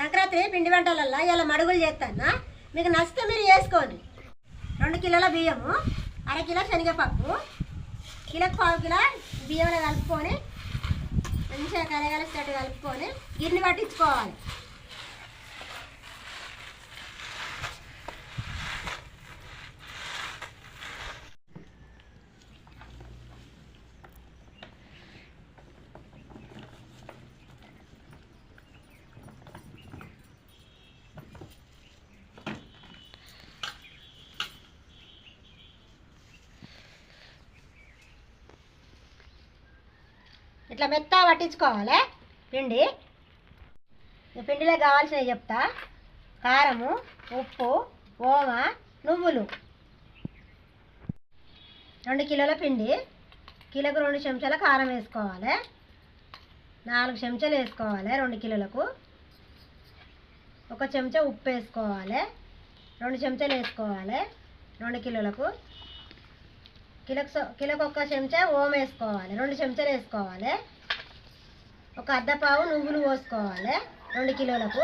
సంక్రాంతి పిండి వంటలల్లో ఇలా మడుగులు చేస్తాను? మీకు నచ్చితే మీరు వేసుకోండి. రెండు కిలోల బియ్యము అర కిలో శనగపప్పు కిలోకి పావు కిలో బియ్యంలో కలుపుకొని మంచిగా కలగలిసేటట్టు కలుపుకొని గిన్నె పట్టించుకోవాలి. ఇట్లా మెత్త పట్టించుకోవాలి. పిండి. ఈ పిండిలో కావాల్సినవి చెప్తా. కారము ఉప్పు ఓమ నువ్వులు. రెండు కిలోల పిండి. కిలోకు రెండు చెంచాల కారం వేసుకోవాలి. నాలుగు చెంచాలు వేసుకోవాలి రెండు కిలోలకు. ఒక చెంచా ఉప్పు వేసుకోవాలి. రెండు చెంచాలు వేసుకోవాలి. రెండు కిలోలకు. కిలోకు కిలోకి ఒక్క చెంచా ఓమ వేసుకోవాలి. రెండు చెంచాలు వేసుకోవాలి. ఒక అద్దపావు నువ్వులు పోసుకోవాలి. రెండు కిలోలకు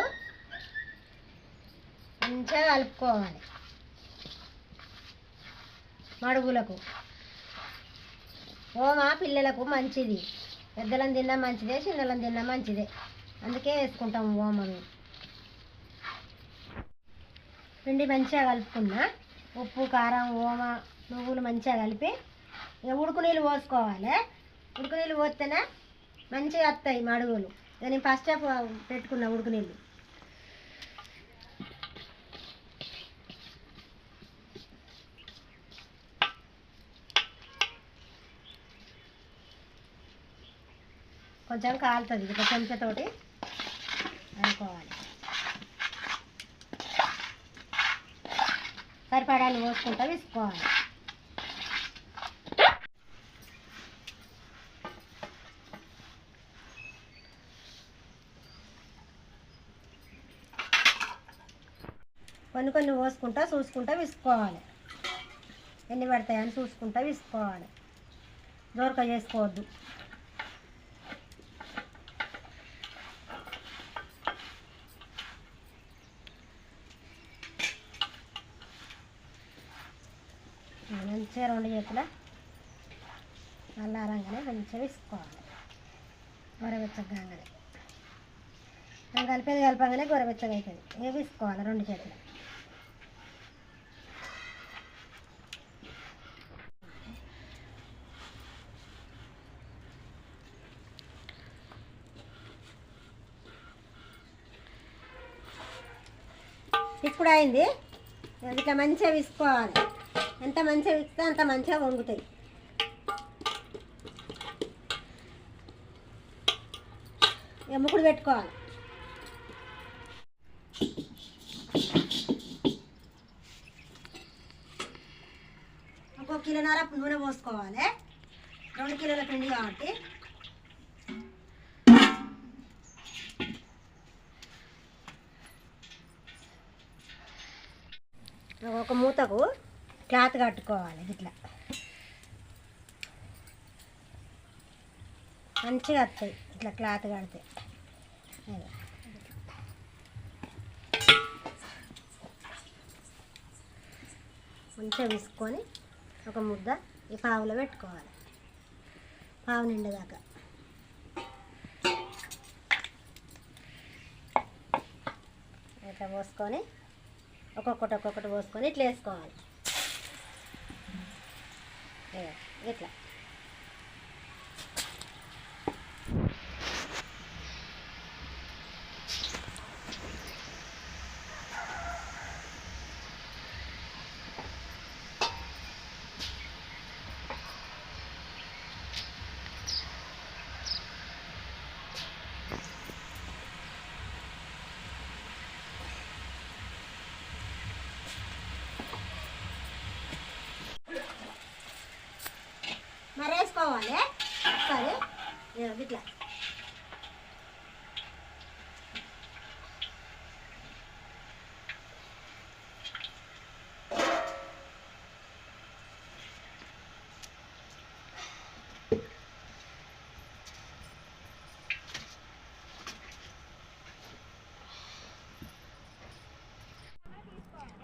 మంచిగా కలుపుకోవాలి. మడుగులకు. ఓమ పిల్లలకు మంచిది. పెద్దలను తిన్నా మంచిదే చిన్నలను తిన్నా మంచిదే. అందుకే వేసుకుంటాం ఓమను. పిండి మంచిగా కలుపుకున్నా. ఉప్పు కారం ఓమ నువ్వులు మంచిగా కలిపి ఇక ఉడుకు నీళ్ళు పోసుకోవాలి. ఉడుకు నీళ్ళు పోస్తేనే మంచిగా వస్తాయి మడుగులు. నేను ఫస్ట్ పెట్టుకున్నా ఉడుకు నీళ్ళు. కొంచెం కాలుతుంది ఇక చెంచతోటి అనుకోవాలి సరిపడాలు పోసుకుంటా విసుకోవాలి. కొన్ని కొన్ని పోసుకుంటా చూసుకుంటా విసుకోవాలి. ఎన్ని పడతాయని చూసుకుంటా విసుకోవాలి. దోరక చేసుకోవద్దు. మంచిగా రెండు చేతుల అల్లారంగానే మంచిగా విసుకోవాలి. గొరవెచ్చగానే కలిపేది కలపంగానే గొరవెచ్చగా అవుతుంది ఇక విసుకోవాలి రెండు చేతులు. ఇప్పుడు అయింది ఇట్లా మంచిగా విసుకోవాలి. ఎంత మంచిగా విస్తే అంత మంచిగా వంగుతాయి. ఎముకుడు పెట్టుకోవాలి. ఇంకో కిలోన్నర నూనె పోసుకోవాలి. రెండు కిలోల పిండి కాబట్టి. ఒక మూతకు క్లాత్ కట్టుకోవాలి ఇట్లా. మంచిగా వస్తాయి ఇట్లా క్లాత్ కడితే. మంచిగా విసుకొని ఒక ముద్ద ఈ పావులో పెట్టుకోవాలి. పావు నిండదాకా ఇట్లా పోసుకొని ఒక్కొక్కటి ఒక్కొక్కటి పోసుకొని ఇట్లా వేసుకోవాలి. ఇట్లా. చేసుకోవాలి సరే ఇట్లా.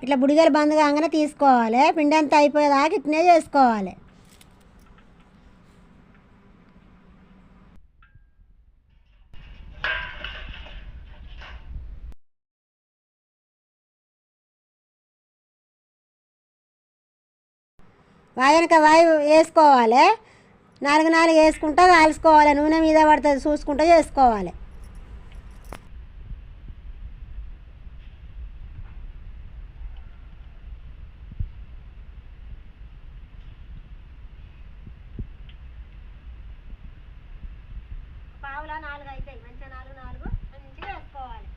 ఇట్లా బుడిగలు బంద్ కాగానే తీసుకోవాలి. పిండి అంతా అయిపోయేదాకా ఇట్నే చేసుకోవాలి. వాయనక వాయి వేసుకోవాలి. నాలుగు నాలుగు వేసుకుంటా కాల్చుకోవాలి. నూనె మీద పడుతుంది చూసుకుంటూ చేసుకోవాలి. పావులా నాలుగు అవుతాయి మంచిగా నాలుగు నాలుగు మంచిగా వేసుకోవాలి.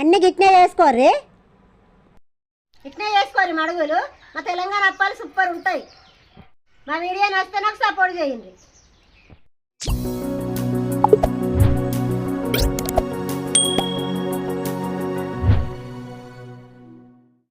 అన్ని గిట్నే చేసుకోర్రి. ఇట్నే చేసుకోరు మడుగులు. మా తెలంగాణ అప్పాలు సూపర్ ఉంటాయి. మా వీడియో నచ్చితే నాకు సపోర్ట్ చేయండి.